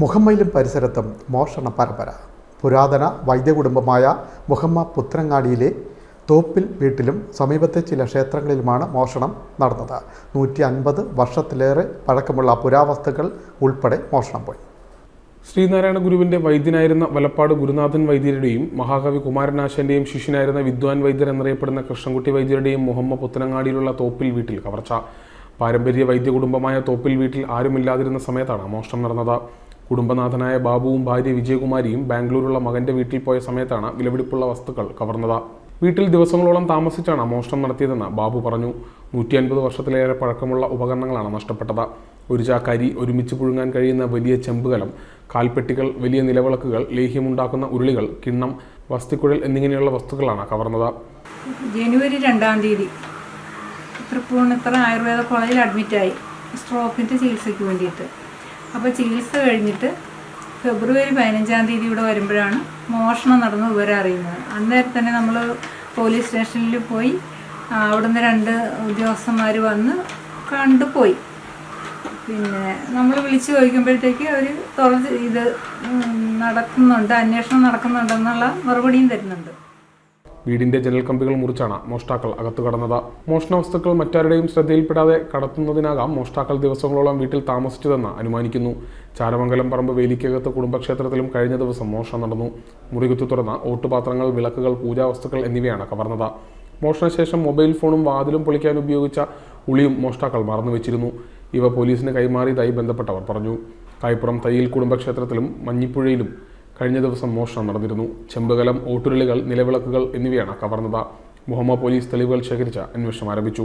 മുഹമ്മയിലും പരിസരത്തും മോഷണ പരമ്പര. പുരാതന വൈദ്യകുടുംബമായ മുഹമ്മ പുത്രങ്ങാടിയിലെ തോപ്പിൽ വീട്ടിലും സമീപത്തെ ചില ക്ഷേത്രങ്ങളിലുമാണ് മോഷണം നടന്നത്. നൂറ്റി അൻപത് വർഷത്തിലേറെ പഴക്കമുള്ള പുരാവസ്തുക്കൾ ഉൾപ്പെടെ മോഷണം പോയി. ശ്രീനാരായണ ഗുരുവിന്റെ വൈദ്യനായിരുന്ന വലപ്പാട് ഗുരുനാഥൻ വൈദ്യരുടെയും മഹാകവി കുമാരനാശന്റെയും ശിഷ്യനായിരുന്ന വിദ്വാൻ വൈദ്യർ എന്നറിയപ്പെടുന്ന കൃഷ്ണൻകുട്ടി വൈദ്യരുടെയും മുഹമ്മ പുത്തനങ്ങാടിയിലുള്ള തോപ്പിൽ വീട്ടിൽ കവർച്ച. പാരമ്പര്യ വൈദ്യ കുടുംബമായ തോപ്പിൽ വീട്ടിൽ ആരുമില്ലാതിരുന്ന സമയത്താണ് മോഷണം നടന്നത്. കുടുംബനാഥനായ ബാബുവും ഭാര്യ വിജയകുമാരിയും ബാംഗ്ലൂരുള്ള മകന്റെ വീട്ടിൽ പോയ സമയത്താണ് വിലപിടിപ്പുള്ള വസ്തുക്കൾ കവർന്നത്. വീട്ടിൽ ദിവസങ്ങളോളം താമസിച്ചാണ് മോഷണം നടത്തിയതെന്ന് ബാബു പറഞ്ഞു. നൂറ്റി അൻപത് വർഷത്തിലേറെ പഴക്കമുള്ള ഉപകരണങ്ങളാണ് നഷ്ടപ്പെട്ടത്. ഒരു ചാക്കരി ഒരുമിച്ച് പുഴുങ്ങാൻ കഴിയുന്ന വലിയ ചെമ്പുകലം കാൽപ്പെട്ടികൾ വലിയ നിലവിളക്കുകൾ ലേഹ്യമുണ്ടാക്കുന്ന ഉരുളികൾ കിണ്ണം വസ്തുക്കുഴൽ എന്നിങ്ങനെയുള്ള വസ്തുക്കളാണ് കവർന്നത്. ജനുവരി രണ്ടാം തീയതി തൃപ്പൂണിത്തറ ആയുർവേദ കോളേജിൽ അഡ്മിറ്റായി സ്ട്രോക്കിന്റെ ചികിത്സയ്ക്ക് വേണ്ടിയിട്ട്. അപ്പോൾ ചികിത്സ കഴിഞ്ഞിട്ട് ഫെബ്രുവരി പതിനഞ്ചാം തീയതി ഇവിടെ വരുമ്പോഴാണ് മോഷണം നടന്ന വിവരം അറിയുന്നത്. അന്നേരം തന്നെ നമ്മൾ പോലീസ് സ്റ്റേഷനിൽ പോയി അവിടുന്ന് രണ്ട് ഉദ്യോഗസ്ഥന്മാർ വന്ന് കണ്ടുപോയി പിന്നെ നമ്മൾ വിളിച്ചു ചോദിക്കുമ്പോഴത്തേക്ക് അവർ തുറന്ന് ഇത് നടക്കുന്നുണ്ട് അന്വേഷണം നടക്കുന്നുണ്ടെന്നുള്ള മറുപടിയും തരുന്നുണ്ട്. വീടിന്റെ ജനൽ കമ്പികൾ മുറിച്ചാണ് മോഷ്ടാക്കൾ അകത്തു കടന്നത്. മോഷണ വസ്തുക്കൾ മറ്റാരുടെയും ശ്രദ്ധയിൽപ്പെടാതെ കടത്തുന്നതിനാകാം മോഷ്ടാക്കൾ ദിവസങ്ങളോളം വീട്ടിൽ താമസിച്ചതെന്ന് അനുമാനിക്കുന്നു. ചാരമംഗലം പറമ്പ് വേലിക്കകത്ത് കുടുംബക്ഷേത്രത്തിലും കഴിഞ്ഞ ദിവസം മോഷണം നടന്നു. മുറികുത്തു തുറന്ന ഓട്ടുപാത്രങ്ങൾ വിളക്കുകൾ പൂജാവസ്തുക്കൾ എന്നിവയാണ് കവർന്നത്. മോഷണശേഷം മൊബൈൽ ഫോണും വാതിലും പൊളിക്കാൻ ഉപയോഗിച്ച ഉളിയും മോഷ്ടാക്കൾ മറന്നു വെച്ചിരുന്നു. ഇവ പോലീസിന് കൈമാറിയതായി ബന്ധപ്പെട്ടവർ പറഞ്ഞു. കായ്പുറം തയ്യിൽ കുടുംബക്ഷേത്രത്തിലും മഞ്ഞിപ്പുഴയിലും കഴിഞ്ഞ ദിവസം മോഷണം നടന്നിരുന്നു. ചെമ്പുകലം ഓട്ടുരുളികൾ നിലവിളക്കുകൾ എന്നിവയാണ് കവർന്നത്. മുഹമ്മ പോലീസ് തെളിവുകൾ ശേഖരിച്ച് അന്വേഷണം ആരംഭിച്ചു.